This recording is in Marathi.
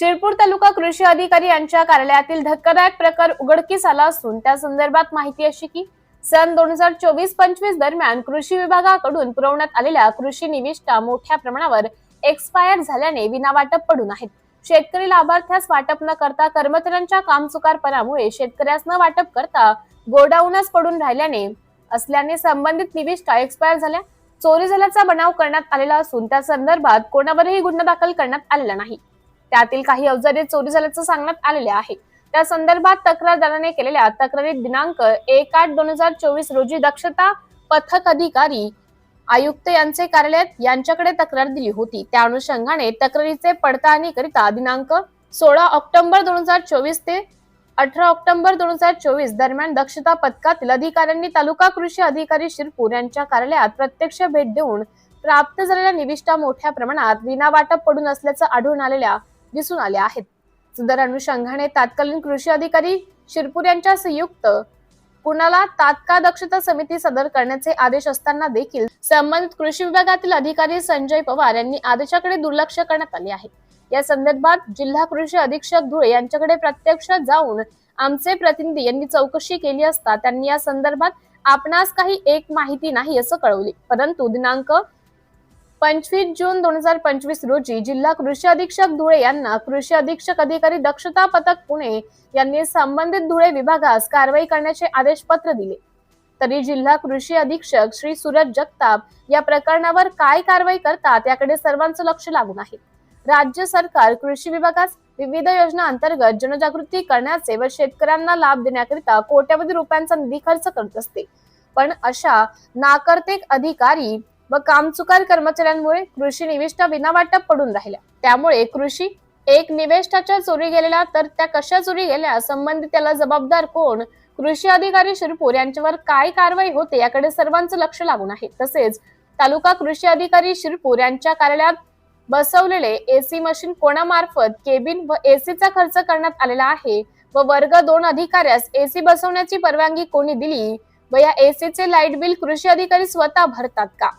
शिरपूर तालुका कृषी अधिकारी यांच्या कार्यालयातील धक्कादायक प्रकार उघडकीस आला असून त्या संदर्भात माहिती अशी की सन दोन हजार चोवीस पंचवीस दरम्यान कृषी विभागाकडून पुरवण्यात आलेल्या कृषी निविष्ठा मोठ्या प्रमाणावर एक्सपायर झाल्याने विनावाटप पडून आहेत. शेतकरी लाभार्थ्यास वाटप न करता कर्मचाऱ्यांच्या कामचुकारपणामुळे शेतकऱ्यास न वाटप करता गोडाऊनच पडून राहिल्याने असल्याने संबंधित निविष्ठा एक्सपायर झाल्या. चोरी झाल्याचा बनाव करण्यात आलेला असून त्या संदर्भात कोणावरही गुन्हा दाखल करण्यात आलेला नाही. त्यातील काही अवजारे चोरी झाल्याचं सांगण्यात आलेले आहे. त्या संदर्भात तक्रारदाराने केलेल्या तक्रारीत दिनांक एक आठ दोन हजार चोवीस रोजी दक्षता पथक अधिकारी आयुक्त यांचे कार्यालय यांच्याकडे तक्रार दिली होती. त्या अनुषंगाने तक्रारीचे पडताळणी करिता दिनांक सोळा ऑक्टोबर दोन हजार चोवीस ते अठरा ऑक्टोबर दोन हजार चोवीस दरम्यान दक्षता पथकातील अधिकाऱ्यांनी तालुका कृषी अधिकारी शिरपूर यांच्या कार्यालयात प्रत्यक्ष भेट देऊन प्राप्त झालेल्या निविष्ठा मोठ्या प्रमाणात विनावाटप पडून असल्याचं आढळून आलेल्या दिसून आले आहेत. सदर अनुषंगाने तत्कालीन कृषी अधिकारी शिरपूर यांच्या संयुक्त कुणाला तात्काळ दक्षता समिती सदर करण्याचे आदेश असताना देखील संबंधित कृषी विभागातील अधिकारी संजय पवार यांनी आदेशाकडे दुर्लक्ष करण्यात आले आहे. या संदर्भात जिल्हा कृषी अधीक्षक धुळे यांच्याकडे प्रत्यक्ष जाऊन आमचे प्रतिनिधी यांनी चौकशी केली असता त्यांनी या संदर्भात आपणास काही एक माहिती नाही असं कळवले. परंतु दिनांक पंचवीस जून दोन हजार पंचवीस रोजी जिल्हा कृषी अधीक्षक धुळे यांना कृषी अधीक्षक अधिकारी दक्षता पथक पुणे यांनी संबंधित धुळे विभागास कारवाई करण्याचे आदेश पत्र दिले. तरी जिल्हा कृषी अधीक्षक श्री सूरज जगताप या प्रकरणावर काय कारवाई करतात याकडे सर्वांचं लक्ष लागून आहे. राज्य सरकार कृषी विभागास विविध योजना अंतर्गत जनजागृती करण्याचे व शेतकऱ्यांना लाभ देण्याकरिता कोट्यावधी रुपयांचा निधी खर्च करत असते. पण अशा नाकर्तेक अधिकारी व कामचुकार कर्मचाऱ्यांमुळे कृषी निविष्ठा विनावाटप पडून राहिल्या. त्यामुळे कृषी एक निवेष्टाच्या चोरी गेलेल्या तर त्या कशा चोरी गेल्या संबंधित त्याला जबाबदार कोण? कृषी अधिकारी शिरपूर यांच्यावर काय कारवाई होते याकडे सर्वांचं लक्ष लागून आहे. तसेच तालुका कृषी अधिकारी शिरपूर यांच्या कार्यालयात बसवलेले एसी मशीन कोणामार्फत केबिन व एसीचा खर्च करण्यात आलेला आहे व वर्ग दोन अधिकाऱ्यास एसी बसवण्याची परवानगी कोणी दिली व या एसीचे लाइट बिल कृषी अधिकारी स्वतः भरतात का?